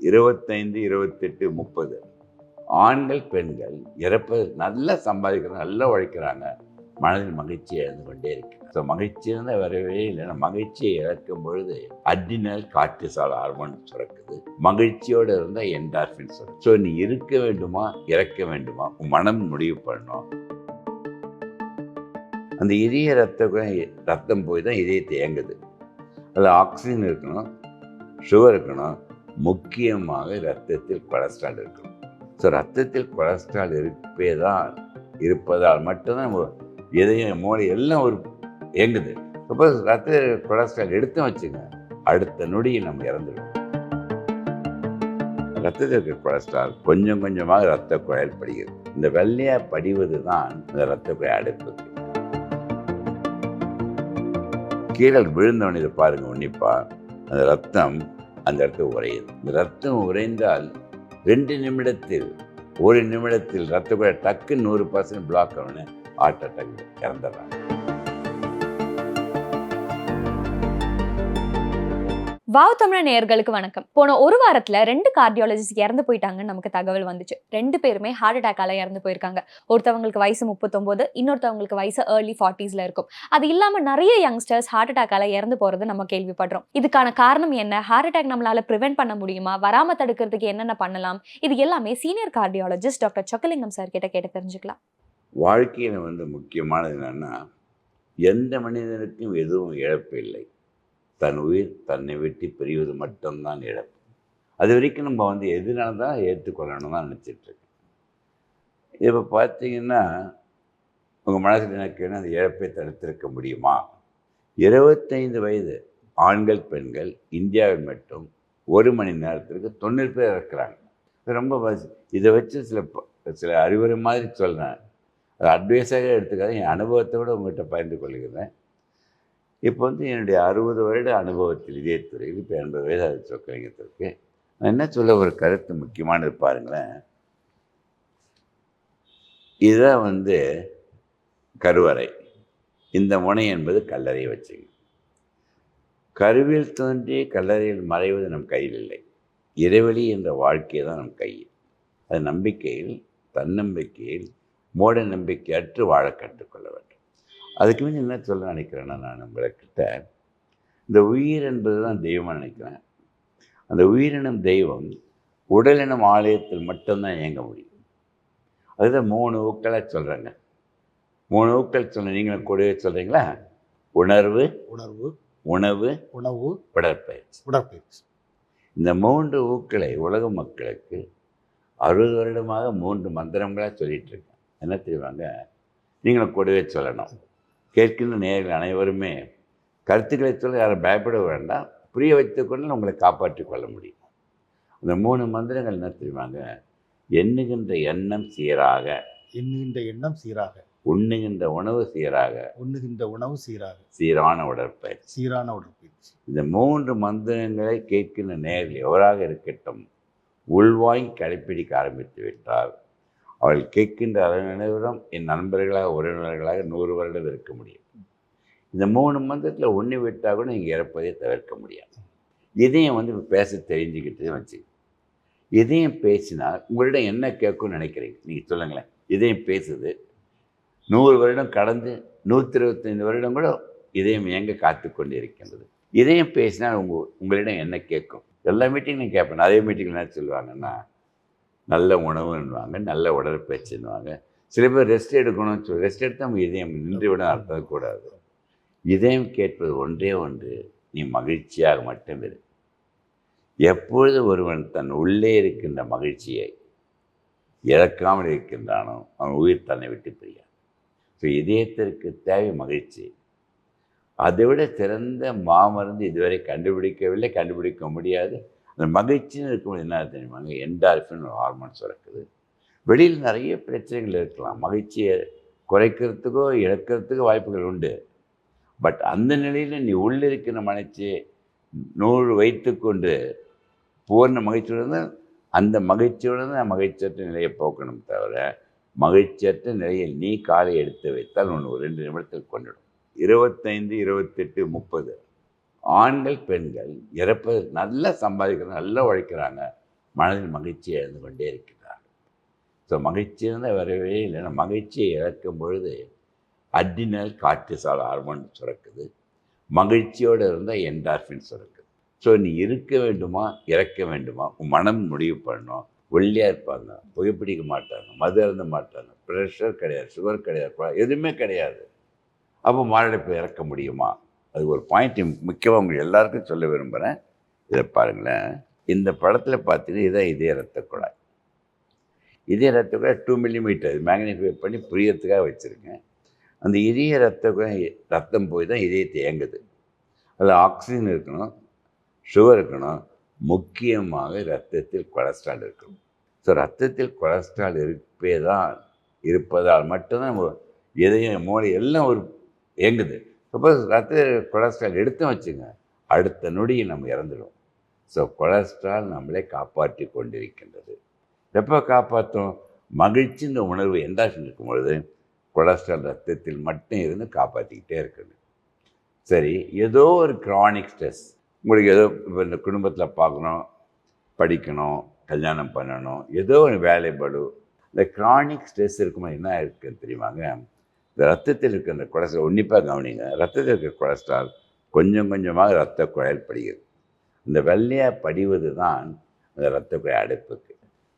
இருபத்தைந்து இருபத்தெட்டு முப்பது. ஆண்கள் பெண்கள் இறப்பது நல்லா சம்பாதிக்கிறாங்க நல்லா உழைக்கிறாங்க. மனதில் மகிழ்ச்சி இழந்து கொண்டே இருக்கு. ஸோ மகிழ்ச்சி இருந்தால் வரவே இல்லைன்னா மகிழ்ச்சியை இழக்கும் பொழுது அட்ரினல் கார்டிசால் ஹார்மோன் சுரக்குது. மகிழ்ச்சியோடு இருந்தால் என்டார்பின் சுரக்கும். ஸோ நீ இருக்க வேண்டுமா இறக்க வேண்டுமா? உன் மனம் முடிவு பண்ணும் அந்த இதய ரத்த ரத்தம் போய் தான் இதயத்தை இயங்குது. அதில் ஆக்சிஜன் இருக்கணும் சுகர் இருக்கணும் முக்கியமாக ரத்தத்தில் கொலஸ்ட்ரால் இருக்கும். ஸோ ரத்தத்தில் கொலஸ்ட்ரால் இருப்பே தான் இருப்பதால் மட்டும்தான் நம்ம இதயம் மூளை எல்லாம் ஒரு இயங்குது. சப்போஸ் ரத்த கொலஸ்ட்ரால் எடுத்து வச்சுங்க அடுத்த நொடியை நம்ம இறந்துடும் ரத்தத்தில் இருக்கிற கொலஸ்ட்ரால் கொஞ்சம் கொஞ்சமாக ரத்த குழாயில் படுகிறது இந்த வெள்ளையாக படிவது தான் இந்த ரத்த குழாய் அடைப்புக்கு. கீழே விழுந்தவன் இதை பாருங்க உன்னிப்பா. அந்த ரத்தம் அந்த இடத்துல உறையுது. இந்த ரத்தம் உறைந்தால் ரெண்டு நிமிடத்தில் ஒரு நிமிடத்தில் ரத்த கூட டக்கு நூறு பர்சன்ட் பிளாக் ஆகணும் ஹார்ட் அட்டாக் இறந்துடுறாங்க. வாவ் தமிழ நேயர்களுக்கு வணக்கம். போன ஒரு வாரத்துல ரெண்டு கார்டியாலஜிஸ்ட் இறந்து போயிட்டாங்கன்னு நமக்கு தகவல் வந்துச்சு. ரெண்டு பேருமே ஹார்ட் அட்டாக்கால இறந்து போயிருக்காங்க. ஒருத்தவங்களுக்கு வயசு முப்பத்தொன்பது இன்னொருத்தவங்களுக்கு வயசு ஏர்லி ஃபார்ட்டிஸ்ல இருக்கும். அது இல்லாம நிறைய யங்ஸ்டர்ஸ் ஹார்ட் அட்டாக்கால இறந்து போறது நம்ம கேள்விப்படுறோம். இதுக்கான காரணம் என்ன? ஹார்ட் அட்டாக் நம்மளால ப்ரிவென்ட் பண்ண முடியுமா? வராம தடுக்கிறதுக்கு என்னென்ன பண்ணலாம்? இது எல்லாமே senior cardiologist doctor Chockalingam sir கிட்ட கேட்டு தெரிஞ்சுக்கலாம். வாழ்க்கையில் வந்து முக்கியமானது என்னன்னா எந்த மனிதனுக்கும் எதுவும் இழப்பு இல்லை. தன் உயிர் தன்னை வெட்டி பிரிவது மட்டும்தான் இழப்பு. அது வரைக்கும் நம்ம வந்து எதுனால தான் ஏற்றுக்கொள்ளணும் தான் நினச்சிட்ருக்கேன் இப்போ பார்த்தீங்கன்னா உங்கள் மனசில் எனக்கு என்ன அந்த இழப்பை தடுத்திருக்க முடியுமா? இருபத்தைந்து வயது ஆண்கள் பெண்கள் இந்தியாவில் மட்டும் ஒரு மணி நேரத்திற்கு தொண்ணூறு பேர் இருக்கிறாங்க ரொம்ப இதை வச்சு சில ப- சில அறிவுரை மாதிரி சொல்கிறேன் அது அட்வைஸாக எடுத்துக்காத என் அனுபவத்தை விட உங்கள்கிட்ட பகிர்ந்து கொள்கிறேன். இப்போ வந்து என்னுடைய அறுபது வருட அனுபவத்தில் இதே துறையில் இப்போ எண்பது வயது அது சொக்கலிங்கத்திற்கு நான் என்ன சொல்ல ஒரு கருத்து முக்கியமானது பாருங்களேன். இதுதான் வந்து கருவறை. இந்த முனை என்பது கல்லறையை வச்சுங்க. கருவில் தோன்றி கல்லறையில் மறைவது நம் கையில் இல்லை. இறைவெளி என்ற வாழ்க்கை தான் நம் கையில் அது நம்பிக்கையில் தன்னம்பிக்கையில் மூட நம்பிக்கையற்று வாழ கற்றுக்கொள்ள வேண்டும். அதுக்கு மீறி என்ன சொல்ல நினைக்கிறேன்னா நான் உங்கள்கிட்ட இந்த உயிர் என்பது தான் தெய்வமாக நினைக்கிறேன். அந்த உயிரினம் தெய்வம் உடலினம் ஆலயத்தில் மட்டும்தான் இயங்க முடியும். அதுதான் மூணு ஊக்களாக சொல்கிறேங்க மூணு ஊக்கள் சொன்ன நீங்களும் கூடவே சொல்கிறீங்களா உணர்வு உணர்வு உணவு உணவு உடற்பயிற்சி. உடற்பயிற்சி. இந்த மூன்று ஊக்களை உலக மக்களுக்கு அறுபது வருடமாக மூன்று மந்திரங்களாக சொல்லிட்டு இருக்கேன். என்ன தெரியுமாங்க? நீங்களும் கூடவே சொல்லணும். கேட்கின்ற நேயர்கள் அனைவருமே கருத்துக்களை சொல்ல யாரும் பயப்பட வேண்டாம். புரிய வைத்துக்கொண்டு உங்களை காப்பாற்றிக் கொள்ள முடியும். அந்த மூணு மந்திரங்கள் என்ன தெரியுமாங்க? எண்ணுகின்ற எண்ணம் சீராக. எண்ணுகின்ற எண்ணம் சீராக. உண்ணுகின்ற உணவு சீராக. உண்ணுகின்ற உணவு சீராக. சீரான உடற்பயிற்சி. சீரான உடற்பயிற்சி. இந்த மூன்று மந்திரங்களை கேட்கின்ற நேரில் எவராக இருக்கட்டும் உள்வாங்கி கடைப்பிடிக்க ஆரம்பித்து விட்டால் அவள் கேட்கின்ற அனைவரும் என் நண்பர்களாக உறவினர்களாக நூறு வருடம் இருக்க முடியும். இந்த மூணு மந்திரத்தில் ஒன்று விட்டால் கூட நீங்கள் இறப்பதை தவிர்க்க முடியாது. இதையும் வந்து பேச தெரிஞ்சுக்கிட்டு வச்சு இதயம் பேசினால் உங்களிடம் என்ன கேட்கும்னு நினைக்கிறீங்க? நீங்கள் சொல்லுங்களேன். இதயம் பேசுது. நூறு வருடம் கடந்து நூற்றி இருபத்தைந்து வருடம் கூட இதயம் எங்கே காத்து கொண்டு இருக்கின்றது இதயம் பேசினால் உங்க உங்களிடம் என்ன கேட்கும்? எல்லா மீட்டிங்லையும் கேட்பேன். அதே மீட்டிங்கில் என்ன சொல்லுவாங்கன்னா நல்ல உணவுன்னுவாங்க நல்ல உடற்பயிற்சின்னுவாங்க. சில பேர் ரெஸ்ட் எடுக்கணும்னு சொல்லி ரெஸ்ட் எடுத்தால் நம்ம இதயம் நின்றுவிட அர்த்தம் கூடாது. இதயம் கேட்பது ஒன்றே ஒன்று நீ மகிழ்ச்சியாக மட்டும் இரு. எப்பொழுது ஒருவன் தன் உள்ளே இருக்கின்ற மகிழ்ச்சியை இழக்காமல் இருக்கின்றானோ அவன் உயிர் தன்னை விட்டு பிரியான் ஸோ இதயத்திற்கு தேவை மகிழ்ச்சி. அதை விட சிறந்த மாமருந்து இதுவரை கண்டுபிடிக்கவில்லை கண்டுபிடிக்க முடியாது. அந்த மகிழ்ச்சின்னு இருக்கும்போது என்ன தெரியுமாங்க என்டார்ஃபின் ஒரு ஹார்மோன் சுரக்குது வெளியில் நிறைய பிரச்சனைகள் இருக்கலாம். மகிழ்ச்சியை குறைக்கிறதுக்கோ இழக்கிறதுக்கோ வாய்ப்புகள் உண்டு. பட் அந்த நிலையில் நீ உள்ளிருக்கிற மகிழ்ச்சி நூறு வைத்துக்கொண்டு பூர்ண மகிழ்ச்சியோடு அந்த மகிழ்ச்சியோடு தான் மகிழ்ச்சியற்ற நிலையை போக்கணும் தவிர மகிழ்ச்சியற்ற நிலையை நீ காலை எடுத்து வைத்தால் ஒன்று ஒரு ரெண்டு நிமிடத்தில் கொண்டுடும் இருபத்தைந்து இருபத்தெட்டு முப்பது. ஆண்கள் பெண்கள் இறப்ப நல்லா சம்பாதிக்கிறாங்க நல்லா உழைக்கிறாங்க. மனதில் மகிழ்ச்சியை இழந்து கொண்டே இருக்கிறார் ஸோ மகிழ்ச்சி இருந்தால் வரவே இல்லைன்னா மகிழ்ச்சியை இழக்கும் பொழுது அட்ரினல் கார்டிசால் ஹார்மோன் சுரக்குது. மகிழ்ச்சியோடு இருந்தால் என்டார்ஃபின் சுரக்குது. ஸோ நீ இருக்க வேண்டுமா? இறக்க வேண்டுமா? உன் மனம் முடிவு பண்ணணும். ஒல்லியாக இருப்பாங்க. புகைப்பிடிக்க மாட்டாங்க. மது அருந்த மாட்டாங்க. ப்ரெஷர் கிடையாது. சுகர் கிடையாது. எதுவுமே கிடையாது. அப்போ மாரடைப்பு இறக்க முடியுமா? அது ஒரு பாயிண்ட் முக்கியமாக உங்களுக்கு எல்லாருக்கும் சொல்ல விரும்புகிறேன் இதை பாருங்களேன். இந்த படத்தில் பார்த்தீங்கன்னா இதான் இதய ரத்த குழாய். இதய ரத்த குழாய் டூ மில்லிமீட்டர் மேக்னிஃபை பண்ணி புரியறதுக்காக வச்சுருக்கேன். அந்த இதய ரத்த குழாய் ரத்தம் போய் தான் இதயத்தை இயங்குது அதில் ஆக்சிஜன் இருக்கணும் சுகர் இருக்கணும். முக்கியமாக ரத்தத்தில் கொலஸ்ட்ரால் இருக்கணும். ஸோ ரத்தத்தில் கொலஸ்ட்ரால் இருப்பே தான் இருப்பதால் மட்டும்தான் நம்ம இதயம் மூளை எல்லாம் ஒரு இயங்குது சப்போஸ் ரத்த கொலஸ்ட்ரால் எடுத்து வச்சுங்க. அடுத்த நொடியை நம்ம இறந்துடும் ஸோ கொலஸ்ட்ரால் நம்மளை காப்பாற்றி கொண்டிருக்கின்றது. எப்போ காப்பாற்றும்? மகிழ்ச்சின்ற உணர்வு எந்தாஷன் இருக்கும் பொழுது கொலஸ்ட்ரால் ரத்தத்தில் மட்டும் இருந்து காப்பாற்றிக்கிட்டே இருக்கணும். சரி ஏதோ ஒரு க்ரானிக் ஸ்ட்ரெஸ் உங்களுக்கு ஏதோ இப்போ இந்த குடும்பத்தில் பார்க்கணும் படிக்கணும் கல்யாணம் பண்ணணும் ஏதோ ஒரு வேலை இந்த க்ரானிக் ஸ்ட்ரெஸ் இருக்கும்போது என்ன இருக்குன்னு தெரியுமாங்க? இந்த ரத்தத்தில் இருக்கிற கொலஸ்ட்ரால் உன்னிப்பாக கவனிங்க. ரத்தத்தில் இருக்கிற கொலஸ்ட்ரால் கொஞ்சம் கொஞ்சமாக ரத்த குழாயில் படிகிறது இந்த வெள்ளையாக படிவது தான் அந்த ரத்த குழாய் அடைப்புக்கு.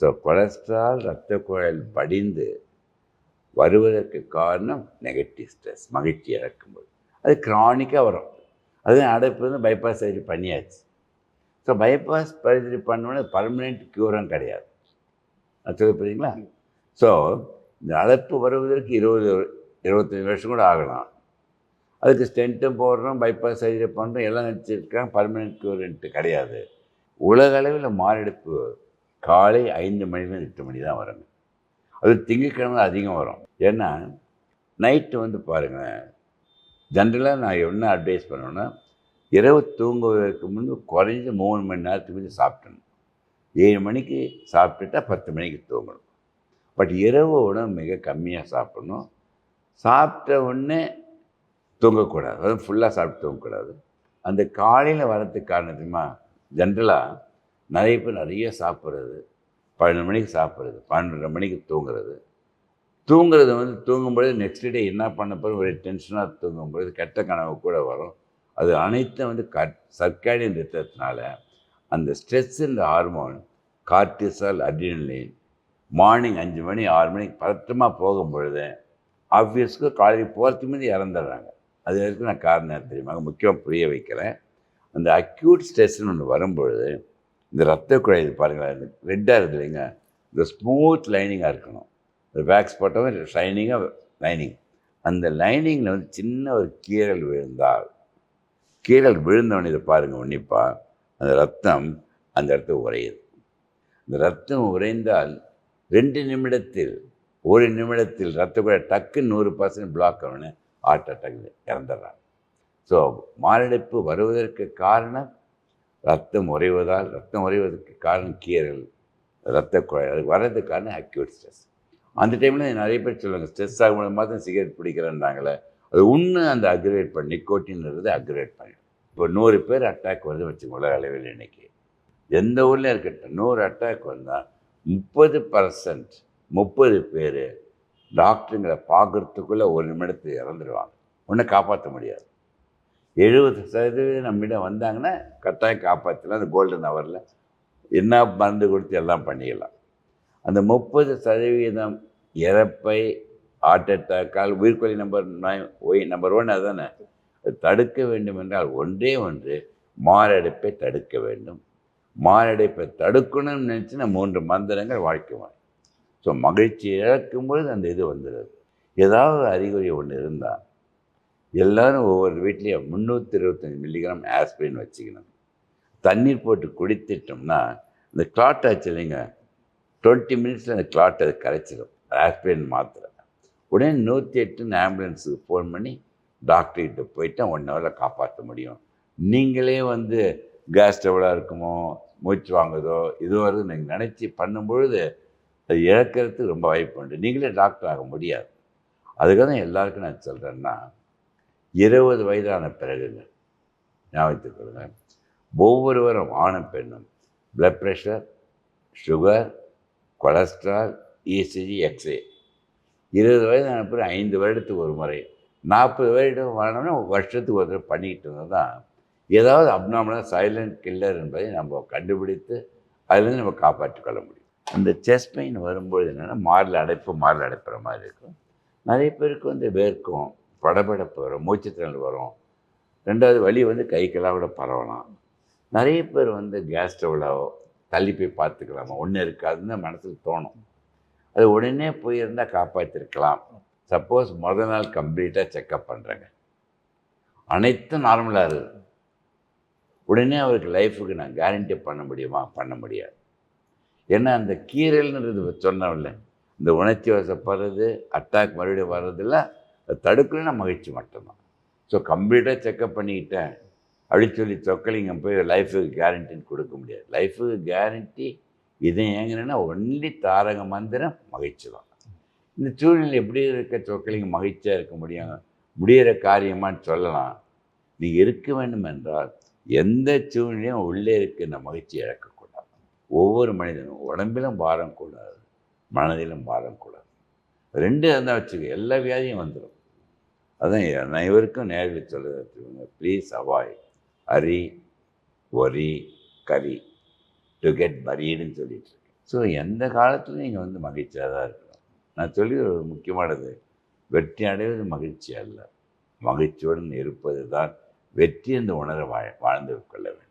ஸோ கொலஸ்ட்ரால் ரத்த குழாயில் படிந்து வருவதற்கு காரணம் நெகட்டிவ் ஸ்ட்ரெஸ் மகிழ்ச்சி இறக்கும்போது அது க்ரானிக்காக வரும். அது அடைப்பு வந்து பைபாஸ் சர்ஜரி பண்ணியாச்சு. ஸோ பைபாஸ் சர்ஜரி பண்ணோன்னே பர்மனெண்ட் க்யூரும் கிடையாது. அது சொல்ல ஸோ இந்த அழைப்பு வருவதற்கு இருபது இருபத்தஞ்சி வருஷம் கூட ஆகலாம். அதுக்கு ஸ்டென்ட்டும் போடுறோம் பைபாஸ் சர்ஜரி பண்ணுறோம் எல்லாம் நினச்சிருக்காங்க பர்மனெண்ட் க்யூர்ன்ட்டு கிடையாது. உலக அளவில் மாரடைப்பு காலை ஐந்து மணிலேருந்து எட்டு மணி தான் வருங்க. அது திங்கக்கிழமை அதிகம் வரும். ஏன்னா நைட்டு வந்து பாருங்கள் ஜென்ரலாக நான் என்ன அட்வைஸ் பண்ணுவேன்னா இரவு தூங்குவதற்கு முன்பு குறைஞ்ச மூணு மணி நேரத்துக்கு முன்னாடி சாப்பிட்டணும் ஏழு மணிக்கு சாப்பிட்டுட்டா பத்து மணிக்கு தூங்கணும். பட் இரவு உணவு மிக கம்மியாக சாப்பிடணும். சாப்பிட்ட உடனே தூங்கக்கூடாது. அதாவது ஃபுல்லாக சாப்பிட்டு தூங்கக்கூடாது. அந்த காலையில் வரதுக்கு காரணத்துமா ஜென்ரலாக நிறைய பேர் நிறைய சாப்பிட்றது. பன்னெண்டு மணிக்கு சாப்பிட்றது. பன்னெண்டரை மணிக்கு தூங்குறது. தூங்குறது வந்து தூங்கும்பொழுது நெக்ஸ்ட் டே என்ன பண்ண போகிற ஒரு டென்ஷனாக தூங்கும்பொழுது கெட்ட கனவு கூட வரும். அது அனைத்தும் வந்து கட் சர்க்காடியன் ரித்தத்தினால அந்த ஸ்ட்ரெஸ் இந்த ஹார்மோன் கார்டிசால் அட்ரினலின் மார்னிங் அஞ்சு மணி ஆறு மணிக்கு பதற்றமாக போகும் பொழுது ஆப்வியஸ்க்கு காலேஜ் போகிறதுக்கு முன்னாடி இறந்துடுறாங்க. அது வரைக்கும் நான் காரணம் தெரியுமா? முக்கியமாக புரிய வைக்கிறேன். அந்த அக்யூட் ஸ்ட்ரெஸ்ன்னு ஒன்று வரும்பொழுது இந்த ரத்த குழாய் இது பாருங்களேன் இந்த ரெட்டாக இருக்குது இல்லைங்க? இந்த ஸ்மூத் லைனிங்காக இருக்கணும். இந்த பேக்ஸ் போட்டவங்க ஷைனிங்காக லைனிங் அந்த லைனிங்கில் வந்து சின்ன ஒரு கீறல் விழுந்தால் கீறல் விழுந்தவொடனே இதை பாருங்கள் உன்னிப்பா அந்த ரத்தம் அந்த இடத்த உறையுது. இந்த ரத்தம் உறைந்தால் ரெண்டு நிமிடத்தில் ஒரு நிமிடத்தில் ரத்த கூட டக்கு நூறு பர்சன்ட் பிளாக் ஆகணும் ஹார்ட் அட்டாக் இறந்துடுறாங்க. ஸோ மாரடைப்பு வருவதற்கு காரணம் ரத்தம் உறைவதால் ரத்தம் உறைவதற்கு காரணம் கீறல் ரத்த குழாய். அது வர்றதுக்கு காரணம் அக்யூட் ஸ்ட்ரெஸ் அந்த டைமில் நிறைய பேர் சொல்லுவாங்க ஸ்ட்ரெஸ் ஆகும் மாதம் சிகரெட் பிடிக்கிறேன்னாங்களே அது இன்னும் அந்த அக்ரேட் பண்ணி நிக்கோட்டின்றது அக்ரேட் பண்ணிடும் இப்போ நூறு பேர் அட்டாக் வருது வச்சுக்கோங்கள அளவில் இன்னைக்கு. எந்த ஊரில் இருக்கட்டும் நூறு அட்டாக் வந்தால் முப்பது பர்சன்ட் முப்பது பேர் டாக்டருங்களை பார்க்குறதுக்குள்ளே ஒரு நிமிடத்தில் இறந்துடுவாங்க ஒன்றும் காப்பாற்ற முடியாது. எழுபது சதவீதம் நம்மிடம் வந்தாங்கன்னா கட்டாயம் காப்பாற்றலாம் அந்த கோல்டன் ஹவரில் என்ன மருந்து கொடுத்து எல்லாம் பண்ணிக்கலாம் அந்த முப்பது சதவீதம் இறப்பை ஹார்ட் அட்டாக்கால் உயிர்கொலி நம்பர் ஒய் நம்பர் ஒன் அதுதானே தடுக்க வேண்டும் என்றால் ஒன்றே ஒன்று மாரடைப்பை தடுக்க வேண்டும். மாரடைப்பை தடுக்கணும்னு நினச்சினா மூன்று மந்திரங்கள் வாழ்க்கை ஸோ மகிழ்ச்சி இழக்கும் பொழுது அந்த இது வந்துடுது ஏதாவது அறிகுறி ஒன்று இருந்தால் எல்லோரும் ஒவ்வொரு வீட்லேயும் முந்நூற்றி இருபத்தஞ்சி மில்லிகிராம் ஆஸ்பிரின் வச்சுக்கணும். தண்ணீர் போட்டு குடித்துட்டோம்னா இந்த கிளாட் ஆச்சு இல்லைங்க டுவெண்ட்டி மினிட்ஸில் அந்த கிளாட் அது கரைச்சிடும் ஆஸ்பிரின் மாத்திரை. உடனே நூற்றி எட்டுன்னு ஆம்புலன்ஸுக்கு ஃபோன் பண்ணி டாக்டர்கிட்ட போயிட்டு ஒன் ஹவரில் காப்பாற்ற முடியும். நீங்களே வந்து கேஸ் ட்ரபிளாக இருக்குமோ மூச்சு வாங்குதோ இது வருது நீங்கள் நினச்சி பண்ணும்பொழுது அது இழக்கிறதுக்கு ரொம்ப வாய்ப்பு உண்டு. நீங்களே டாக்டர் ஆக முடியாது. அதுக்காக தான் எல்லாருக்கும் நான் சொல்கிறேன்னா இருபது வயதான பிறகுங்க ஞாபகத்துக் கொள்ளுங்க ஒவ்வொருவரும் ஆணும் பெண்ணும் blood pressure sugar cholesterol ECG X-ray இருபது வயது அனுப்புகிற ஐந்து வருடத்துக்கு ஒரு முறை நாற்பது வருடம் வரணும்னா வருஷத்துக்கு ஒரு தடவை பண்ணிக்கிட்டு இருந்தால் தான் ஏதாவது அப்னாமலாக சைலண்ட் கில்லர் என்பதை நம்ம கண்டுபிடித்து அதுலேருந்து நம்ம காப்பாற்றிக்கொள்ள முடியும். அந்த செஸ்ட் பெயின் வரும்பொழுது என்னென்னா மாரில் அடைப்பு மாரில் அடைப்புற மாதிரி இருக்கும். நிறைய பேருக்கு வந்து வேர்க்கும் படபடப்பு வரும் மூச்சுத்திறல் வரும். ரெண்டாவது வலி வந்து கைக்கெல்லாம் கூட பரவலாம். நிறைய பேர் வந்து கேஸ் ஸ்டவ்வில் தள்ளி போய் பார்த்துக்கலாமா? ஒன்றும் இருக்காதுன்னு மனசுக்கு தோணும். அது உடனே போயிருந்தால் காப்பாற்றிருக்கலாம் சப்போஸ் முதல் நாள் கம்ப்ளீட்டாக செக்கப் பண்ணுறேங்க அனைத்தும் நார்மலாக இருக்குது உடனே அவருக்கு லைஃபுக்கு நான் கேரண்டி பண்ண முடியுமா? பண்ண முடியாது. ஏன்னா அந்த கீரல்ன்றது சொன்னோம்ல இந்த உணர்ச்சி வசப்படுறது அட்டாக் மறுபடியும் வர்றதில்ல அது தடுக்கலைன்னா மகிழ்ச்சி மட்டும்தான். ஸோ கம்ப்ளீட்டாக செக்கப் பண்ணிக்கிட்டேன். அப்படி சொல்லி சொக்கலிங்க போய் லைஃபுக்கு கேரண்டின்னு கொடுக்க முடியாது. லைஃபுக்கு கேரண்டி இதை ஏங்கன்னா ஒன்லி தாரக மந்திரம் மகிழ்ச்சி தான். இந்த சூழ்நிலை எப்படி இருக்க சொக்கலிங்க மகிழ்ச்சியாக இருக்க முடியும்? முடிகிற காரியமான்னு சொல்லலாம். நீங்கள் இருக்க வேண்டும் என்றால் எந்த சூழ்நிலையும் உள்ளே இருக்கின்ற மகிழ்ச்சி இழக்கும் ஒவ்வொரு மனிதனும் உடம்பிலும் பாரம் கூடாது மனதிலும் பாரம் கூடாது. ரெண்டு இருந்தால் வச்சுக்க எல்லா வியாதியும் வந்துடும் அதான் அனைவருக்கும் நேரில் சொல்லுங்க please avoid hurry worry curry to get பரீடுன்னு சொல்லிட்டு இருக்கேன். ஸோ எந்த காலத்துலையும் நீங்கள் வந்து மகிழ்ச்சியாக தான் இருக்கணும். நான் சொல்லி ஒரு முக்கியமானது. வெற்றி அடைவது மகிழ்ச்சி அல்ல. மகிழ்ச்சியுடன் இருப்பது தான் வெற்றி என்று உணர வாழ் வாழ்ந்து கொள்ள வேண்டும்.